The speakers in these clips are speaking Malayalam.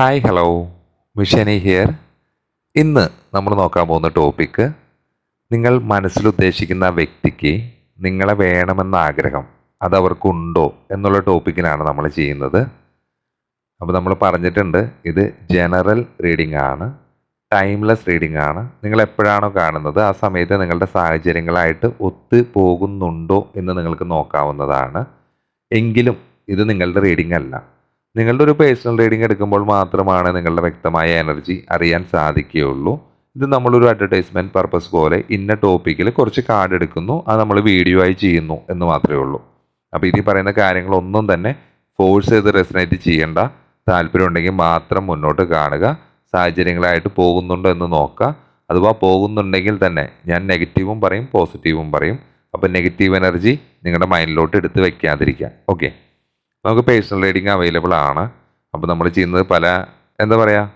ഹായ് ഹലോ മിഷനി ഹിയർ ഇന്ന് നമ്മൾ നോക്കാൻ പോകുന്ന ടോപ്പിക്ക് നിങ്ങൾ മനസ്സിൽ ഉദ്ദേശിക്കുന്ന വ്യക്തിക്ക് നിങ്ങളെ വേണമെന്ന ആഗ്രഹം അത് അവർക്കുണ്ടോ എന്നുള്ള ടോപ്പിക്കിനാണ് നമ്മൾ ചെയ്യുന്നത്. അപ്പോൾ നമ്മൾ പറഞ്ഞിട്ടുണ്ട് ഇത് ജനറൽ റീഡിംഗ് ആണ് ടൈംലെസ് റീഡിംഗ് ആണ്. നിങ്ങൾ എപ്പോഴാണോ കാണുന്നത് ആ സമയത്ത് നിങ്ങളുടെ സാഹചര്യങ്ങളായിട്ട് ഒത്തു പോകുന്നുണ്ടോ എന്ന് നിങ്ങൾക്ക് നോക്കാവുന്നതാണ്. എങ്കിലും ഇത് നിങ്ങളുടെ റീഡിംഗ് അല്ല. നിങ്ങളുടെ ഒരു പേഴ്സണൽ റീഡിംഗ് എടുക്കുമ്പോൾ മാത്രമാണ് നിങ്ങളുടെ വ്യക്തമായ എനർജി അറിയാൻ സാധിക്കുകയുള്ളൂ. ഇത് നമ്മളൊരു അഡ്വർടൈസ്മെന്റ് പർപ്പസ് പോലെ ഇന്ന ടോപ്പിക്കിൽ കുറച്ച് കാർഡ് എടുക്കുന്നു അത് നമ്മൾ വീഡിയോ ആയി ചെയ്യുന്നു എന്ന് മാത്രമേ ഉള്ളൂ. അപ്പോൾ ഇതിൽ പറയുന്ന കാര്യങ്ങളൊന്നും തന്നെ ഫോഴ്സ് ചെയ്ത് റെസിനേറ്റ് ചെയ്യേണ്ട താല്പര്യം ഉണ്ടെങ്കിൽ മാത്രം മുന്നോട്ട് കാണുക. സാഹചര്യങ്ങളായിട്ട് പോകുന്നുണ്ടോ എന്ന് നോക്കുക. അഥവാ പോകുന്നുണ്ടെങ്കിൽ തന്നെ ഞാൻ നെഗറ്റീവും പറയും പോസിറ്റീവും പറയും. അപ്പോൾ നെഗറ്റീവ് എനർജി നിങ്ങളുടെ മൈൻഡിലോട്ട് എടുത്ത് വെക്കാതിരിക്കുക. ഓക്കെ നമുക്ക് പേഴ്സണൽ റീഡിങ് അവൈലബിൾ ആണ്. അപ്പോൾ നമ്മൾ ചെയ്യുന്നത് പല എന്താ പറയുക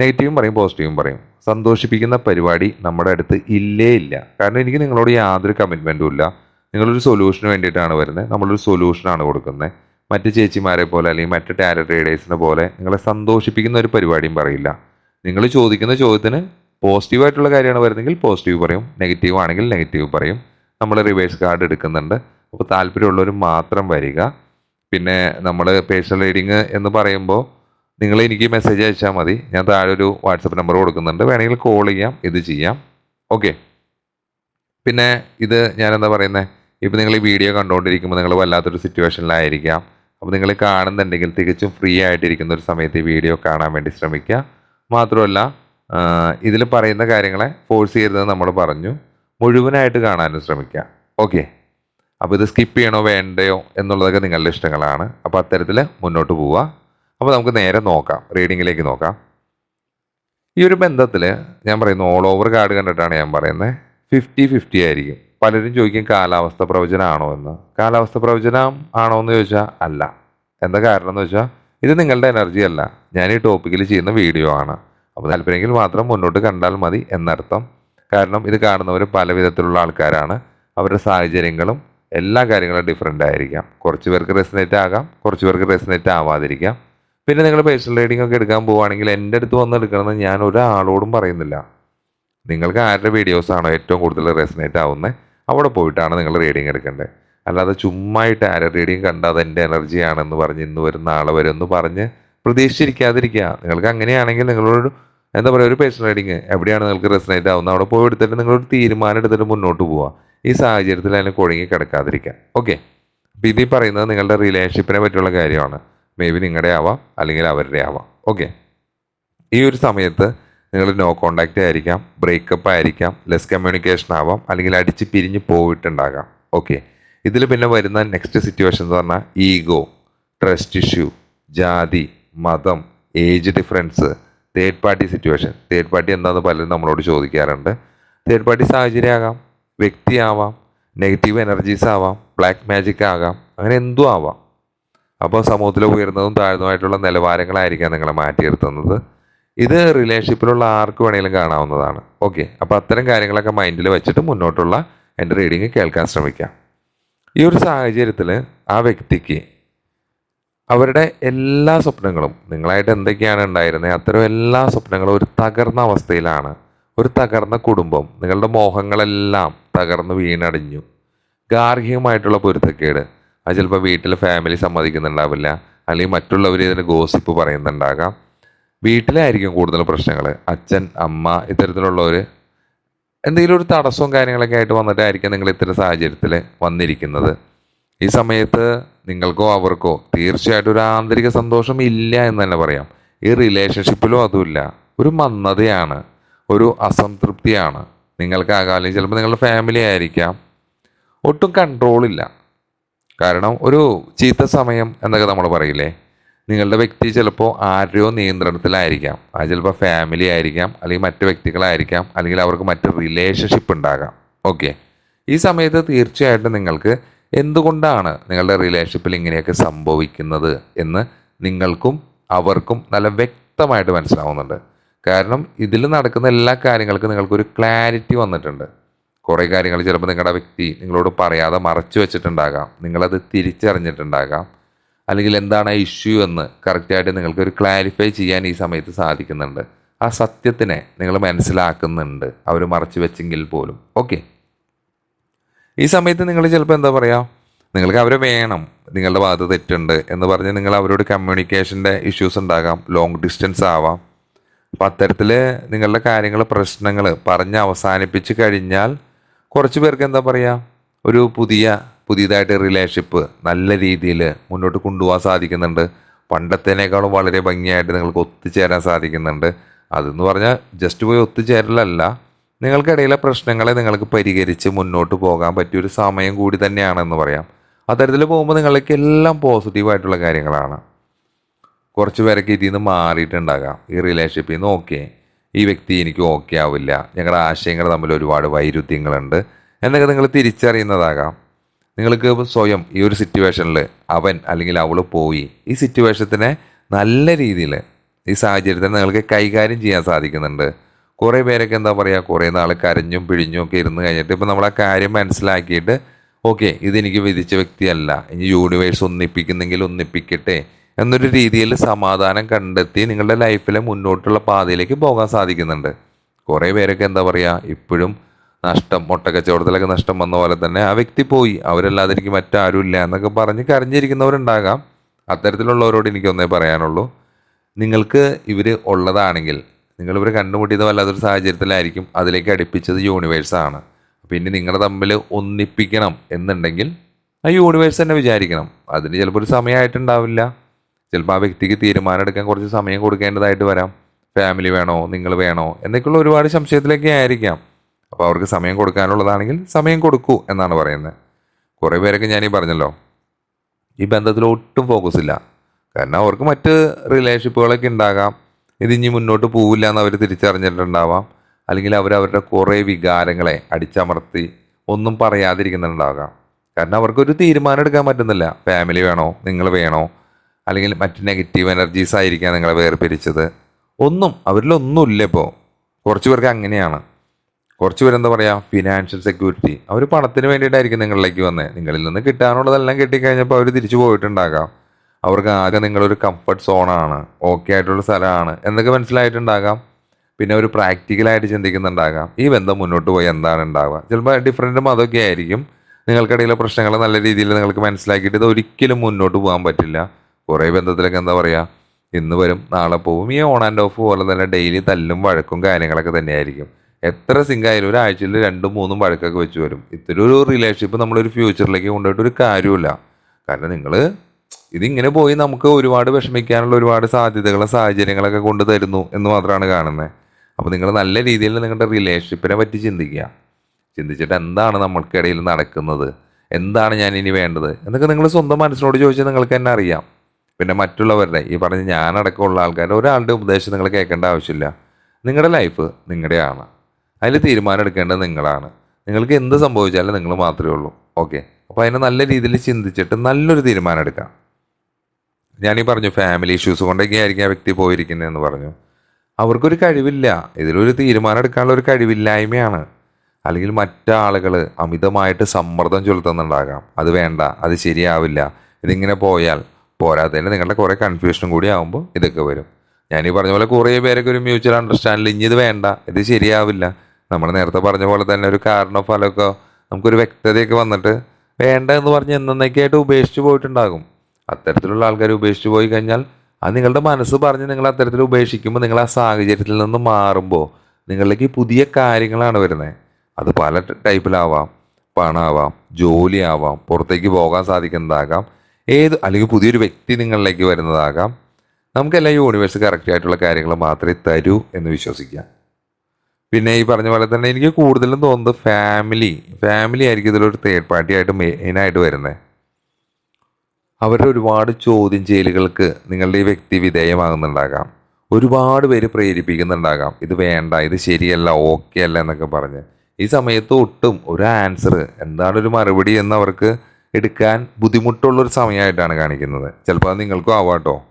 നെഗറ്റീവും പറയും പോസിറ്റീവും പറയും. സന്തോഷിപ്പിക്കുന്ന പരിപാടി നമ്മുടെ അടുത്ത് ഇല്ലേ ഇല്ല. കാരണം എനിക്ക് നിങ്ങളോട് യാതൊരു കമ്മിറ്റ്മെന്റും ഇല്ല. നിങ്ങളൊരു സൊല്യൂഷന് വേണ്ടിയിട്ടാണ് വരുന്നത് നമ്മളൊരു സൊല്യൂഷനാണ് കൊടുക്കുന്നത് മറ്റ് ചേച്ചിമാരെ പോലെ അല്ലെങ്കിൽ മറ്റ് ടാരോ ട്രേഡേഴ്സിനെ പോലെ നിങ്ങളെ സന്തോഷിപ്പിക്കുന്ന ഒരു പരിപാടിയും പറയില്ല. നിങ്ങൾ ചോദിക്കുന്ന ചോദ്യത്തിന് പോസിറ്റീവായിട്ടുള്ള കാര്യമാണ് വരുന്നതെങ്കിൽ പോസിറ്റീവ് പറയും. നെഗറ്റീവ് ആണെങ്കിൽ നെഗറ്റീവ് പറയും. നമ്മൾ റിവേഴ്സ് കാർഡ് എടുക്കുന്നുണ്ട്. അപ്പോൾ താല്പര്യമുള്ളവർ മാത്രം വരിക. പിന്നെ നമ്മൾ പേഴ്സണൽ റീഡിങ് എന്ന് പറയുമ്പോൾ നിങ്ങൾ എനിക്ക് മെസ്സേജ് അയച്ചാൽ മതി. ഞാൻ താഴെ ഒരു വാട്സപ്പ് നമ്പർ കൊടുക്കുന്നുണ്ട്. വേണമെങ്കിൽ കോൾ ചെയ്യാം. ഇത് ചെയ്യാം. ഓക്കെ പിന്നെ ഇത് ഞാൻ എന്താ പറയുന്നത് ഇപ്പം നിങ്ങൾ ഈ വീഡിയോ കണ്ടുകൊണ്ടിരിക്കുമ്പോൾ നിങ്ങൾ വല്ലാത്തൊരു സിറ്റുവേഷനിലായിരിക്കാം അപ്പോൾ നിങ്ങൾ കാണുന്നുണ്ടെങ്കിൽ തികച്ചും ഫ്രീ ആയിട്ടിരിക്കുന്ന ഒരു സമയത്ത് ഈ വീഡിയോ കാണാൻ വേണ്ടി ശ്രമിക്കുക. മാത്രമല്ല ഇതിൽ പറയുന്ന കാര്യങ്ങളെ ഫോഴ്സ് ചെയ്യരുതെന്ന് നമ്മൾ പറഞ്ഞു. മുഴുവനായിട്ട് കാണാനും ശ്രമിക്കുക. ഓക്കെ അപ്പോൾ ഇത് സ്കിപ്പ് ചെയ്യണോ വേണ്ടയോ എന്നുള്ളതൊക്കെ നിങ്ങളുടെ ഇഷ്ടങ്ങളാണ്. അപ്പോൾ അത്തരത്തിൽ മുന്നോട്ട് പോവുക. അപ്പോൾ നമുക്ക് നേരെ നോക്കാം. റീഡിങ്ങിലേക്ക് നോക്കാം. ഈ ഒരു ബന്ധത്തിൽ ഞാൻ പറയുന്നു ഓൾ ഓവർ കാർഡ് കണ്ടിട്ടാണ് ഞാൻ പറയുന്നത് ഫിഫ്റ്റി ഫിഫ്റ്റി ആയിരിക്കും. പലരും ചോദിക്കും കാലാവസ്ഥ പ്രവചനമാണോ എന്ന്. കാലാവസ്ഥ പ്രവചനം ആണോ എന്ന് ചോദിച്ചാൽ അല്ല. എന്താ കാരണം എന്ന് വെച്ചാൽ ഇത് നിങ്ങളുടെ എനർജി അല്ല. ഞാൻ ഈ ടോപ്പിക്കിൽ ചെയ്യുന്ന വീഡിയോ ആണ്. അപ്പോൾ താല്പര്യമെങ്കിൽ മാത്രം മുന്നോട്ട് കണ്ടാൽ മതി എന്നർത്ഥം. കാരണം ഇത് കാണുന്നവർ പല വിധത്തിലുള്ള ആൾക്കാരാണ്. അവരുടെ സാഹചര്യങ്ങളും എല്ലാ കാര്യങ്ങളും ഡിഫറെന്റ് ആയിരിക്കാം. കുറച്ച് പേർക്ക് റെസിനേറ്റ് ആകാം കുറച്ച് പേർക്ക് റെസിനേറ്റ് ആവാതിരിക്കാം. പിന്നെ നിങ്ങൾ പേഴ്സണൽ റീഡിംഗ് ഒക്കെ എടുക്കാൻ പോവുകയാണെങ്കിൽ എന്റെ അടുത്ത് വന്ന് എടുക്കണമെന്ന് ഞാൻ ഒരാളോടും പറയുന്നില്ല. നിങ്ങൾക്ക് ആരുടെ വീഡിയോസാണോ ഏറ്റവും കൂടുതൽ റെസിനേറ്റ് ആവുന്നത് അവിടെ പോയിട്ടാണ് നിങ്ങൾ റീഡിംഗ് എടുക്കേണ്ടത്. അല്ലാതെ ചുമ്മായിട്ട് ആരെ റീഡിംഗ് കണ്ടാൽ അത് എന്റെ എനർജിയാണെന്ന് പറഞ്ഞ് ഇന്ന് വരുന്ന നാളെ വരും എന്ന് പറഞ്ഞ് പ്രതീക്ഷിച്ചിരിക്കാതിരിക്കുക. നിങ്ങൾക്ക് അങ്ങനെയാണെങ്കിൽ നിങ്ങളോട് എന്താ പറയുക ഒരു പേഴ്സണൽ റീഡിങ് എവിടെയാണ് നിങ്ങൾക്ക് റെസിനേറ്റ് ആവുന്നത്? അവിടെ പോയി എടുത്തിട്ട് നിങ്ങളൊരു തീരുമാനം എടുത്തിട്ട് മുന്നോട്ട് പോവുക. ഈ സാഹചര്യത്തിൽ അതിന് കുഴങ്ങി കിടക്കാതിരിക്കുക ഓക്കെ അപ്പോൾ ഇതിൽ പറയുന്നത് നിങ്ങളുടെ റിലേഷൻഷിപ്പിനെ പറ്റിയുള്ള കാര്യമാണ്. മേ ബി നിങ്ങളുടെ ആവാം അല്ലെങ്കിൽ അവരുടെ ആവാം. ഓക്കെ ഈ ഒരു സമയത്ത് നിങ്ങൾ നോ കോണ്ടാക്റ്റ് ആയിരിക്കാം ബ്രേക്കപ്പ് ആയിരിക്കാം ലെസ് കമ്മ്യൂണിക്കേഷൻ ആവാം അല്ലെങ്കിൽ അടിച്ച് പിരിഞ്ഞ് പോയിട്ടുണ്ടാകാം. ഓക്കെ ഇതിൽ പിന്നെ വരുന്ന നെക്സ്റ്റ് സിറ്റുവേഷൻ എന്ന് പറഞ്ഞാൽ ഈഗോ ട്രസ്റ്റ് ഇഷ്യൂ ജാതി മതം age difference third party situation third party എന്താണെന്ന് പലരും നമ്മളോട് ചോദിക്കാറുണ്ട്. തേർഡ് പാർട്ടി സാഹചര്യം ആകാം വ്യക്തിയാവാം നെഗറ്റീവ് എനർജീസ് ആവാം ബ്ലാക്ക് മാജിക് ആകാം അങ്ങനെ എന്തും ആവാം. അപ്പോൾ സമൂഹത്തിൽ ഉയർന്നതും താഴ്ന്നതുമായിട്ടുള്ള നിലവാരങ്ങളായിരിക്കാം നിങ്ങളെ മാറ്റി നിർത്തുന്നത്. ഇത് റിലേഷൻഷിപ്പിലുള്ള ആർക്ക് വേണമെങ്കിലും കാണാവുന്നതാണ്. ഓക്കെ അപ്പോൾ അത്തരം കാര്യങ്ങളൊക്കെ മൈൻഡിൽ വെച്ചിട്ട് മുന്നോട്ടുള്ള എന്റെ റീഡിങ് കേൾക്കാൻ ശ്രമിക്കാം. ഈ ഒരു സാഹചര്യത്തിൽ ആ വ്യക്തിക്ക് അവരുടെ എല്ലാ സ്വപ്നങ്ങളും നിങ്ങളായിട്ട് എന്തൊക്കെയാണ് ഉണ്ടായിരുന്നത് അത്തരം എല്ലാ സ്വപ്നങ്ങളും ഒരു തകർന്ന അവസ്ഥയിലാണ് ഒരു തകർന്ന കുടുംബം നിങ്ങളുടെ മോഹങ്ങളെല്ലാം തകർന്ന് വീണടിഞ്ഞു. ഗാർഹികമായിട്ടുള്ള പൊരുത്തക്കേട്. അത് ചിലപ്പോൾ വീട്ടിൽ ഫാമിലി സമ്മതിക്കുന്നുണ്ടാവില്ല. അല്ലെങ്കിൽ മറ്റുള്ളവർ ഇതിന് ഗോസിപ്പ് പറയുന്നുണ്ടാകാം. വീട്ടിലായിരിക്കും കൂടുതൽ പ്രശ്നങ്ങൾ അച്ഛൻ അമ്മ ഇത്തരത്തിലുള്ളവർ എന്തെങ്കിലും ഒരു തടസ്സവും കാര്യങ്ങളൊക്കെ ആയിട്ട് വന്നിട്ടായിരിക്കും നിങ്ങൾ ഇത്തരം സാഹചര്യത്തിൽ വന്നിരിക്കുന്നത്. ഈ സമയത്ത് നിങ്ങൾക്കോ അവർക്കോ തീർച്ചയായിട്ടും ഒരു ആന്തരിക സന്തോഷം ഇല്ല എന്ന് തന്നെ പറയാം. ഈ റിലേഷൻഷിപ്പിലോ അതുമില്ല ഒരു മന്ദതയാണ്. ഒരു അസംതൃപ്തിയാണ്. നിങ്ങൾക്കാകാം അല്ലെങ്കിൽ ചിലപ്പോൾ നിങ്ങളുടെ ഫാമിലി ആയിരിക്കാം. ഒട്ടും കൺട്രോളില്ല കാരണം ഒരു ചീത്ത സമയം എന്നൊക്കെ നമ്മൾ പറയില്ലേ? നിങ്ങളുടെ വ്യക്തി ചിലപ്പോൾ ആരുടെയോ നിയന്ത്രണത്തിലായിരിക്കാം. അത് ചിലപ്പോൾ ഫാമിലി ആയിരിക്കാം അല്ലെങ്കിൽ മറ്റ് വ്യക്തികളായിരിക്കാം അല്ലെങ്കിൽ അവർക്ക് മറ്റ് റിലേഷൻഷിപ്പ് ഉണ്ടാകാം. ഓക്കെ ഈ സമയത്ത് തീർച്ചയായിട്ടും നിങ്ങൾക്ക് എന്തുകൊണ്ടാണ് നിങ്ങളുടെ റിലേഷൻഷിപ്പിൽ ഇങ്ങനെയൊക്കെ സംഭവിക്കുന്നത് എന്ന് നിങ്ങൾക്കും അവർക്കും നല്ല വ്യക്തമായിട്ട് മനസ്സിലാവുന്നുണ്ട്. കാരണം ഇതിൽ നടക്കുന്ന എല്ലാ കാര്യങ്ങൾക്കും നിങ്ങൾക്കൊരു ക്ലാരിറ്റി വന്നിട്ടുണ്ട്. കുറേ കാര്യങ്ങൾ ചിലപ്പോൾ നിങ്ങളുടെ വ്യക്തി നിങ്ങളോട് പറയാതെ മറച്ചു വെച്ചിട്ടുണ്ടാകാം. നിങ്ങളത് തിരിച്ചറിഞ്ഞിട്ടുണ്ടാകാം. അല്ലെങ്കിൽ എന്താണ് ആ ഇഷ്യൂ എന്ന് കറക്റ്റായിട്ട് നിങ്ങൾക്കൊരു ക്ലാരിഫൈ ചെയ്യാൻ ഈ സമയത്ത് സാധിക്കുന്നുണ്ട്. ആ സത്യത്തിനെ നിങ്ങൾ മനസ്സിലാക്കുന്നുണ്ട്. അവർ മറച്ചു വെച്ചെങ്കിൽ പോലും. ഓക്കെ ഈ സമയത്ത് നിങ്ങൾ ചിലപ്പോൾ എന്താ പറയുക നിങ്ങൾക്ക് അവരെ വേണം. നിങ്ങളുടെ ഭാഗത്ത് തെറ്റുണ്ട് എന്ന് പറഞ്ഞ് നിങ്ങൾ അവരോട് കമ്മ്യൂണിക്കേഷന്റെ ഇഷ്യൂസ് ഉണ്ടാകാം. ലോങ് ഡിസ്റ്റൻസ് ആവാം. അപ്പം അത്തരത്തിൽ നിങ്ങളുടെ കാര്യങ്ങൾ പ്രശ്നങ്ങൾ പറഞ്ഞ് അവസാനിപ്പിച്ച് കഴിഞ്ഞാൽ കുറച്ച് പേർക്ക് എന്താ പറയുക ഒരു പുതിയ പുതിയതായിട്ട് റിലേഷൻഷിപ്പ് നല്ല രീതിയിൽ മുന്നോട്ട് കൊണ്ടുപോകാൻ സാധിക്കുന്നുണ്ട്. പണ്ടത്തേനേക്കാളും വളരെ ഭംഗിയായിട്ട് നിങ്ങൾക്ക് ഒത്തുചേരാൻ സാധിക്കുന്നുണ്ട്. അതെന്ന് പറഞ്ഞാൽ ജസ്റ്റ് പോയി ഒത്തുചേരലല്ല. നിങ്ങൾക്കിടയിലെ പ്രശ്നങ്ങളെ നിങ്ങൾക്ക് പരിഹരിച്ച് മുന്നോട്ട് പോകാൻ പറ്റിയൊരു സമയം കൂടി തന്നെയാണെന്ന് പറയാം. അത്തരത്തിൽ പോകുമ്പോൾ നിങ്ങൾക്ക് എല്ലാം പോസിറ്റീവായിട്ടുള്ള കാര്യങ്ങളാണ്. കുറച്ച് പേരൊക്കെ ഇതിൽ നിന്ന് മാറിയിട്ടുണ്ടാകാം. ഈ റിലേഷൻഷിപ്പിൽ നിന്ന് ഓക്കെ ഈ വ്യക്തി എനിക്ക് ഓക്കെ ആവില്ല. ഞങ്ങളുടെ ആശയങ്ങൾ തമ്മിൽ ഒരുപാട് വൈരുദ്ധ്യങ്ങളുണ്ട്. എന്നൊക്കെ നിങ്ങൾ തിരിച്ചറിയുന്നതാകാം. നിങ്ങൾക്ക് സ്വയം ഈ ഒരു സിറ്റുവേഷനിൽ അവൻ അല്ലെങ്കിൽ അവൾ പോയി. ഈ സിറ്റുവേഷത്തിനെ നല്ല രീതിയിൽ ഈ സാഹചര്യത്തിൽ നിങ്ങൾക്ക് കൈകാര്യം ചെയ്യാൻ സാധിക്കുന്നുണ്ട്. കുറേ പേരൊക്കെ എന്താ പറയുക കുറേ നാൾ കരഞ്ഞും പിഴിഞ്ഞും ഒക്കെ ഇരുന്ന് കഴിഞ്ഞിട്ട് ഇപ്പം നമ്മൾ ആ കാര്യം മനസ്സിലാക്കിയിട്ട് ഓക്കെ ഇതെനിക്ക് വിധിച്ച വ്യക്തിയല്ല. ഇനി യൂണിവേഴ്സ് ഒന്നിപ്പിക്കുന്നെങ്കിൽ ഒന്നിപ്പിക്കട്ടെ. എന്നൊരു രീതിയിൽ സമാധാനം കണ്ടെത്തി നിങ്ങളുടെ ലൈഫിലെ മുന്നോട്ടുള്ള പാതയിലേക്ക് പോകാൻ സാധിക്കുന്നുണ്ട്. കുറേ പേരൊക്കെ എന്താ പറയുക ഇപ്പോഴും നഷ്ടം മുട്ടക്കച്ചവടത്തിലൊക്കെ നഷ്ടം വന്ന പോലെ തന്നെ ആ വ്യക്തി പോയി അവരല്ലാതെ എനിക്ക് മറ്റാരും ഇല്ല എന്നൊക്കെ പറഞ്ഞ് കരഞ്ഞിരിക്കുന്നവരുണ്ടാകാം. അത്തരത്തിലുള്ളവരോട് എനിക്കൊന്നേ പറയാനുള്ളൂ. നിങ്ങൾക്ക് ഇവർ ഉള്ളതാണെങ്കിൽ നിങ്ങൾ കണ്ടുമുട്ടിയത് വല്ലാത്തൊരു സാഹചര്യത്തിലായിരിക്കും അതിലേക്ക് അടുപ്പിച്ചത് യൂണിവേഴ്സാണ് പിന്നെ നിങ്ങളെ തമ്മിൽ ഒന്നിപ്പിക്കണം എന്നുണ്ടെങ്കിൽ ആ യൂണിവേഴ്സ് തന്നെ വിചാരിക്കണം. അതിന് ചിലപ്പോൾ ഒരു സമയമായിട്ടുണ്ടാവില്ല. ചിലപ്പോൾ ആ വ്യക്തിക്ക് തീരുമാനം എടുക്കാൻ കുറച്ച് സമയം കൊടുക്കേണ്ടതായിട്ട് വരാം. ഫാമിലി വേണോ? നിങ്ങൾ വേണോ? എന്നൊക്കെയുള്ള ഒരുപാട് സംശയത്തിലൊക്കെ ആയിരിക്കാം. അപ്പോൾ അവർക്ക് സമയം കൊടുക്കാനുള്ളതാണെങ്കിൽ സമയം കൊടുക്കൂ എന്നാണ് പറയുന്നത്. കുറേ പേരൊക്കെ ഞാനീ പറഞ്ഞല്ലോ ഈ ബന്ധത്തിൽ ഒട്ടും ഫോക്കസ് ഇല്ല. കാരണം അവർക്ക് മറ്റ് റിലേഷൻഷിപ്പുകളൊക്കെ ഉണ്ടാകാം. ഇത് ഇനി മുന്നോട്ട് പോവില്ല എന്ന് അവർ തിരിച്ചറിഞ്ഞിട്ടുണ്ടാവാം. അല്ലെങ്കിൽ അവർ അവരുടെ കുറേ വികാരങ്ങളെ അടിച്ചമർത്തി ഒന്നും പറയാതിരിക്കുന്നുണ്ടാകാം. കാരണം അവർക്കൊരു തീരുമാനം എടുക്കാൻ പറ്റുന്നില്ല. ഫാമിലി വേണോ? നിങ്ങൾ വേണോ? അല്ലെങ്കിൽ മറ്റ് നെഗറ്റീവ് എനർജീസ് ആയിരിക്കാം നിങ്ങളെ വേർപിരിച്ചത്. ഒന്നും അവരിലൊന്നുമില്ല ഇപ്പോൾ കുറച്ച് പേർക്ക് അങ്ങനെയാണ്. കുറച്ച് പേരെന്താ പറയുക ഫിനാൻഷ്യൽ സെക്യൂരിറ്റി അവർ പണത്തിന് വേണ്ടിയിട്ടായിരിക്കും നിങ്ങളിലേക്ക് വന്നത് നിങ്ങളിൽ നിന്ന് കിട്ടാനുള്ളതെല്ലാം കിട്ടിക്കഴിഞ്ഞപ്പോൾ അവർ തിരിച്ചു പോയിട്ടുണ്ടാകാം. അവർക്ക് ആകെ നിങ്ങളൊരു കംഫർട്ട് സോണാണ് ഓക്കെ ആയിട്ടുള്ള സ്ഥലമാണ്. എന്നൊക്കെ മനസ്സിലായിട്ടുണ്ടാകാം. പിന്നെ ഒരു പ്രാക്ടിക്കലായിട്ട് ചിന്തിക്കുന്നുണ്ടാകാം. ഈ ബന്ധം മുന്നോട്ട് പോയി എന്താണ് ഉണ്ടാവുക? ചിലപ്പോൾ ഡിഫറെന്റ് മതമൊക്കെ ആയിരിക്കും. നിങ്ങൾക്കിടയിലെ പ്രശ്നങ്ങൾ നല്ല രീതിയിൽ നിങ്ങൾക്ക് മനസ്സിലാക്കിയിട്ട് ഇത് ഒരിക്കലും മുന്നോട്ട് പോകാൻ പറ്റില്ല. കുറേ ബന്ധത്തിലൊക്കെ എന്താ പറയുക ഇന്ന് വരും നാളെ പോവും. ഈ ഓൺ ആൻഡ് ഓഫ് പോലെ തന്നെ ഡെയിലി തല്ലും വഴക്കും കാര്യങ്ങളൊക്കെ തന്നെയായിരിക്കും. എത്ര സിംഗായാലും ഒരാഴ്ചയിൽ രണ്ടും മൂന്നും വഴക്കൊക്കെ വെച്ച് വരും. ഇത്തരം ഒരു റിലേഷൻഷിപ്പ് നമ്മളൊരു ഫ്യൂച്ചറിലേക്ക് കൊണ്ടുപോയിട്ട് ഒരു കാര്യമില്ല കാരണം നിങ്ങൾ ഇതിങ്ങനെ പോയി നമുക്ക് ഒരുപാട് വിഷമിക്കാനുള്ള ഒരുപാട് സാധ്യതകളും സാഹചര്യങ്ങളൊക്കെ കൊണ്ട് തരുന്നു എന്ന് മാത്രമാണ് കാണുന്നത്. അപ്പോൾ നിങ്ങൾ നല്ല രീതിയിൽ നിങ്ങളുടെ റിലേഷൻഷിപ്പിനെ പറ്റി ചിന്തിക്കുക. ചിന്തിച്ചിട്ട് എന്താണ് നമ്മൾക്കിടയിൽ നടക്കുന്നത്? എന്താണ് ഞാൻ ഇനി വേണ്ടത്? എന്നൊക്കെ നിങ്ങൾ സ്വന്തം മനസ്സിനോട് ചോദിച്ചാൽ നിങ്ങൾക്ക് തന്നെ അറിയാം. പിന്നെ മറ്റുള്ളവരുടെ ഈ പറഞ്ഞ ഞാനടക്കമുള്ള ആൾക്കാരുടെ ഒരാളുടെ ഉപദേശം നിങ്ങൾ കേൾക്കേണ്ട ആവശ്യമില്ല. നിങ്ങളുടെ ലൈഫ് നിങ്ങളുടെയാണ്. അതിൽ തീരുമാനം എടുക്കേണ്ടത് നിങ്ങളാണ്. നിങ്ങൾക്ക് എന്ത് സംഭവിച്ചാലും നിങ്ങൾ മാത്രമേ ഉള്ളൂ. ഓക്കെ. അപ്പോൾ അതിനെ നല്ല രീതിയിൽ ചിന്തിച്ചിട്ട് നല്ലൊരു തീരുമാനം എടുക്കാം. ഞാനീ പറഞ്ഞു ഫാമിലി ഇഷ്യൂസ് കൊണ്ടൊക്കെ ആയിരിക്കും ആ വ്യക്തി പോയിരിക്കുന്നതെന്ന് പറഞ്ഞു. അവർക്കൊരു കഴിവില്ല. ഇതിലൊരു തീരുമാനം എടുക്കാനുള്ള ഒരു കഴിവില്ലായ്മയാണ്. അല്ലെങ്കിൽ മറ്റാളുകൾ അമിതമായിട്ട് സമ്മർദ്ദം ചെലുത്തുന്നുണ്ടാകാം. അത് വേണ്ട അത് ശരിയാവില്ല. ഇതിങ്ങനെ പോയാൽ പോരാത്തതിന് നിങ്ങളുടെ കുറേ കൺഫ്യൂഷനും കൂടി ആകുമ്പോൾ ഇതൊക്കെ വരും. ഞാൻ ഈ പറഞ്ഞ പോലെ കുറേ പേരൊക്കെ ഒരു മ്യൂച്വൽ അണ്ടർസ്റ്റാൻഡിൽ ഇനി ഇത് വേണ്ട ഇത് ശരിയാവില്ല. നമ്മൾ നേരത്തെ പറഞ്ഞ പോലെ തന്നെ ഒരു കാരണോ ഫലമൊക്കെ നമുക്കൊരു വ്യക്തതയൊക്കെ വന്നിട്ട് വേണ്ട എന്ന് പറഞ്ഞ് എന്നേക്കായിട്ട് ഉപേക്ഷിച്ച് പോയിട്ടുണ്ടാകും. അത്തരത്തിലുള്ള ആൾക്കാർ ഉപേക്ഷിച്ച് പോയി കഴിഞ്ഞാൽ അത് നിങ്ങളുടെ മനസ്സ് പറഞ്ഞ് നിങ്ങൾ അത്തരത്തിൽ ഉപേക്ഷിക്കുമ്പോൾ നിങ്ങൾ ആ സാഹചര്യത്തിൽ നിന്ന് മാറുമ്പോൾ നിങ്ങളിലേക്ക് പുതിയ കാര്യങ്ങളാണ് വരുന്നത് അത് പല ടൈപ്പിലാവാം. പണമാവാം ജോലിയാവാം പുറത്തേക്ക് പോകാൻ സാധിക്കുന്നതാകാം. ഏത് അല്ലെങ്കിൽ പുതിയൊരു വ്യക്തി നിങ്ങളിലേക്ക് വരുന്നതാകാം. നമുക്കെല്ലാം യൂണിവേഴ്സ് കറക്റ്റ് ആയിട്ടുള്ള കാര്യങ്ങൾ മാത്രമേ തരൂ എന്ന് വിശ്വസിക്കാം. പിന്നെ ഈ പറഞ്ഞ പോലെ തന്നെ എനിക്ക് കൂടുതലും തോന്നുന്നത് ഫാമിലി ഫാമിലി ആയിരിക്കും ഇതിലൊരു തേർഡ് പാർട്ടി ആയിട്ട് മെയിനായിട്ട് വരുന്നത് അവരുടെ ഒരുപാട് ചോദ്യം ചെയ്യലുകൾക്ക് നിങ്ങളുടെ ഈ വ്യക്തി വിധേയമാകുന്നുണ്ടാകാം. ഒരുപാട് പേര് പ്രേരിപ്പിക്കുന്നുണ്ടാകാം. ഇത് വേണ്ട ഇത് ശരിയല്ല ഓക്കെ അല്ല എന്നൊക്കെ പറഞ്ഞ്. ഈ സമയത്ത് ഒട്ടും ഒരു ആൻസർ എന്താണ് ഒരു മറുപടി എന്ന് അവർക്ക് എടുക്കാൻ ബുദ്ധിമുട്ടുള്ളൊരു സമയമായിട്ടാണ് കാണിക്കുന്നത്. ചിലപ്പോൾ അത് നിങ്ങൾക്കും ആവാട്ടോ.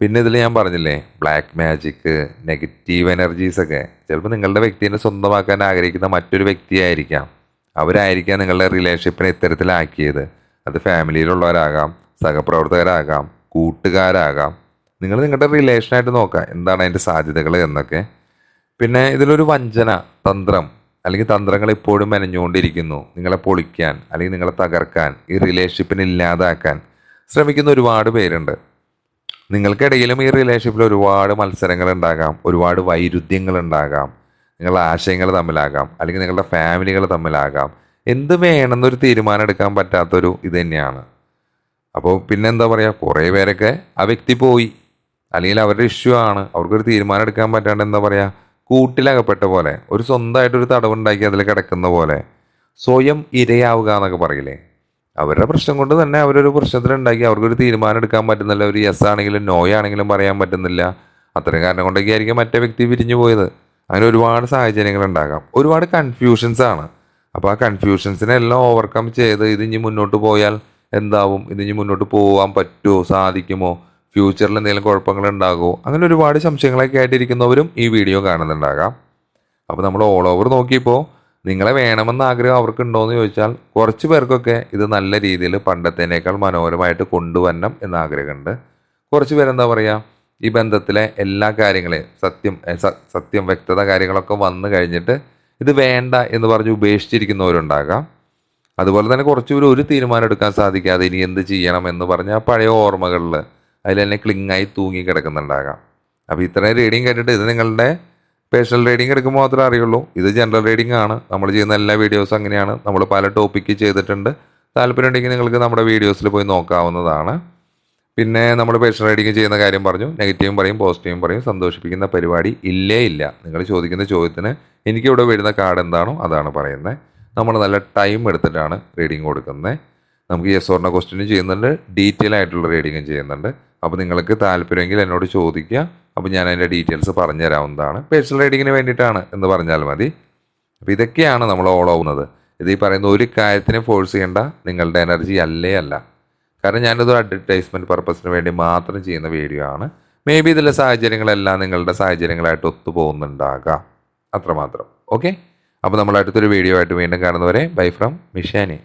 പിന്നെ ഇതിൽ ഞാൻ പറഞ്ഞില്ലേ ബ്ലാക്ക് മാജിക്ക് നെഗറ്റീവ് എനർജീസ് ഒക്കെ. ചിലപ്പോൾ നിങ്ങളുടെ വ്യക്തിനെ സ്വന്തമാക്കാൻ ആഗ്രഹിക്കുന്ന മറ്റൊരു വ്യക്തിയായിരിക്കാം. അവരായിരിക്കാം നിങ്ങളുടെ റിലേഷൻഷിപ്പിനെ ഇത്തരത്തിലാക്കിയത്. അത് ഫാമിലിയിലുള്ളവരാകാം സഹപ്രവർത്തകരാകാം കൂട്ടുകാരാകാം. നിങ്ങൾ നിങ്ങളുടെ റിലേഷനായിട്ട് നോക്കുക എന്താണ് അതിന്റെ സാധ്യതകൾ എന്നൊക്കെ. പിന്നെ ഇതിലൊരു വഞ്ചന തന്ത്രം. അല്ലെങ്കിൽ തന്ത്രങ്ങൾ ഇപ്പോഴും മെനഞ്ഞുകൊണ്ടിരിക്കുന്നു. നിങ്ങളെ പൊളിക്കാൻ അല്ലെങ്കിൽ നിങ്ങളെ തകർക്കാൻ ഈ റിലേഷൻഷിപ്പിനെ ഇല്ലാതാക്കാൻ ശ്രമിക്കുന്ന ഒരുപാട് പേരുണ്ട്. നിങ്ങൾക്കിടയിലും ഈ റിലേഷൻഷിപ്പിൽ ഒരുപാട് മത്സരങ്ങൾ ഉണ്ടാകാം ഒരുപാട് വൈരുദ്ധ്യങ്ങൾ ഉണ്ടാകാം നിങ്ങളുടെ ആശയങ്ങൾ തമ്മിലാകാം അല്ലെങ്കിൽ നിങ്ങളുടെ ഫാമിലികൾ തമ്മിലാകാം. എന്ത് വേണമെന്നൊരു തീരുമാനം എടുക്കാൻ പറ്റാത്തൊരു ഇത് തന്നെയാണ്. അപ്പോൾ പിന്നെ എന്താ പറയുക കുറേ പേരൊക്കെ ആ വ്യക്തി പോയി. അല്ലെങ്കിൽ അവരുടെ ഇഷ്യൂ ആണ്. അവർക്കൊരു തീരുമാനം എടുക്കാൻ പറ്റാണ്ട് എന്താ പറയുക കൂട്ടിലകപ്പെട്ട പോലെ ഒരു സ്വന്തമായിട്ട് ഒരു തടവുണ്ടാക്കി അതിൽ കിടക്കുന്ന പോലെ സ്വയം ഇരയാവുക എന്നൊക്കെ പറയില്ലേ? അവരുടെ പ്രശ്നം കൊണ്ട് തന്നെ അവരൊരു പ്രശ്നത്തിലുണ്ടാക്കി അവർക്കൊരു തീരുമാനം എടുക്കാൻ പറ്റുന്നില്ല. ഒരു യെസ് ആണെങ്കിലും നോ ആണെങ്കിലും പറയാൻ പറ്റുന്നില്ല. അത്രയും കാരണം കൊണ്ടൊക്കെ ആയിരിക്കും മറ്റേ വ്യക്തി പിരിഞ്ഞു പോയത്. അങ്ങനെ ഒരുപാട് സാഹചര്യങ്ങൾ ഉണ്ടാകാം. ഒരുപാട് കൺഫ്യൂഷൻസ് ആണ്. അപ്പോൾ ആ കൺഫ്യൂഷൻസിനെ എല്ലാം ഓവർകം ചെയ്ത് ഇതിഞ്ഞ് മുന്നോട്ട് പോയാൽ എന്താവും? ഇതിഞ്ഞ് മുന്നോട്ട് പോകാൻ പറ്റുമോ സാധിക്കുമോ? ഫ്യൂച്ചറിൽ എന്തെങ്കിലും കുഴപ്പങ്ങൾ ഉണ്ടാകുമോ അങ്ങനെ ഒരുപാട് സംശയങ്ങളൊക്കെ ആയിട്ടിരിക്കുന്നവരും ഈ വീഡിയോ കാണുന്നുണ്ടാകാം. അപ്പോൾ നമ്മൾ ഓൾ ഓവർ നോക്കിയപ്പോൾ നിങ്ങളെ വേണമെന്ന ആഗ്രഹം അവർക്ക് ഉണ്ടോയെന്ന് ചോദിച്ചാൽ കുറച്ച് പേർക്കൊക്കെ ഇത് നല്ല രീതിയിൽ പണ്ടത്തേനേക്കാൾ മനോഹരമായിട്ട് കൊണ്ടുവരണം എന്ന ആഗ്രഹമുണ്ട്. കുറച്ച് പേരെന്താ പറയുക ഈ ബന്ധത്തിലെ എല്ലാ കാര്യങ്ങളെയും സത്യം സത്യം വ്യക്തത കാര്യങ്ങളൊക്കെ വന്നു കഴിഞ്ഞിട്ട് ഇത് വേണ്ട എന്ന് പറഞ്ഞ് ഉപേക്ഷിച്ചിരിക്കുന്നവരുണ്ടാകാം. അതുപോലെ തന്നെ കുറച്ച് പേര് ഒരു തീരുമാനം എടുക്കാൻ സാധിക്കാതെ ഇനി എന്ത് ചെയ്യണം എന്ന് പറഞ്ഞ് ആ പഴയ ഓർമ്മകളിൽ അതിൽ തന്നെ ക്ലിങ്ങായി തൂങ്ങി കിടക്കുന്നുണ്ടാകാം. അപ്പോൾ ഇത്രയും റീഡിങ് കേട്ടിട്ട് ഇത് നിങ്ങളുടെ പേഴ്സണൽ റീഡിങ് എടുക്കുമ്പോൾ മാത്രമേ അറിയുള്ളൂ. ഇത് ജനറൽ റീഡിംഗ് ആണ്. നമ്മൾ ചെയ്യുന്ന എല്ലാ വീഡിയോസും അങ്ങനെയാണ്. നമ്മൾ പല ടോപ്പിക്ക് ചെയ്തിട്ടുണ്ട്. താല്പര്യം ഉണ്ടെങ്കിൽ നിങ്ങൾക്ക് നമ്മുടെ വീഡിയോസിൽ പോയി നോക്കാവുന്നതാണ്. പിന്നെ നമ്മൾ പേഴ്സണൽ റീഡിങ് ചെയ്യുന്ന കാര്യം പറഞ്ഞു. നെഗറ്റീവും പറയും പോസിറ്റീവും പറയും. സന്തോഷിപ്പിക്കുന്ന പരിപാടി ഇല്ലേ ഇല്ല. നിങ്ങൾ ചോദിക്കുന്ന ചോദ്യത്തിന് എനിക്കിവിടെ വരുന്ന കാർഡ് എന്താണോ അതാണ് പറയുന്നത് നമ്മൾ നല്ല ടൈം എടുത്തിട്ടാണ് റീഡിങ് കൊടുക്കുന്നത് നമുക്ക് യെസ് ഓർണ ക്വസ്റ്റ്യനും ചെയ്യുന്നുണ്ട്. ഡീറ്റെയിൽ ആയിട്ടുള്ള റീഡിങ്ങും ചെയ്യുന്നുണ്ട്. അപ്പോൾ നിങ്ങൾക്ക് താല്പര്യമെങ്കിൽ എന്നോട് ചോദിക്കുക. അപ്പോൾ ഞാൻ അതിന്റെ ഡീറ്റെയിൽസ് പറഞ്ഞു തരാവുന്നതാണ് പേഴ്സണൽ റൈഡിങ്ങിന് വേണ്ടിയിട്ടാണ് എന്ന് പറഞ്ഞാൽ മതി. അപ്പോൾ ഇതൊക്കെയാണ് നമ്മൾ ഓൾ ഓവുന്നത് ഇത് ഈ പറയുന്ന ഒരു കാര്യത്തിനെ ഫോഴ്സ് ചെയ്യേണ്ട നിങ്ങളുടെ എനർജി അല്ലേ അല്ല. കാരണം ഞാനിത് അഡ്വർടൈസ്മെന്റ് പർപ്പസിന് വേണ്ടി മാത്രം ചെയ്യുന്ന വീഡിയോ ആണ്. മേ ബി ഇതിലെ സാഹചര്യങ്ങളെല്ലാം നിങ്ങളുടെ സാഹചര്യങ്ങളായിട്ട് ഒത്തുപോകുന്നുണ്ടാകാം. അത്രമാത്രം. ഓക്കെ അപ്പോൾ നമ്മൾ അടുത്തൊരു വീഡിയോ ആയിട്ട് വീണ്ടും കാണുന്നവരെ ബൈ ഫ്രം മിഷാനി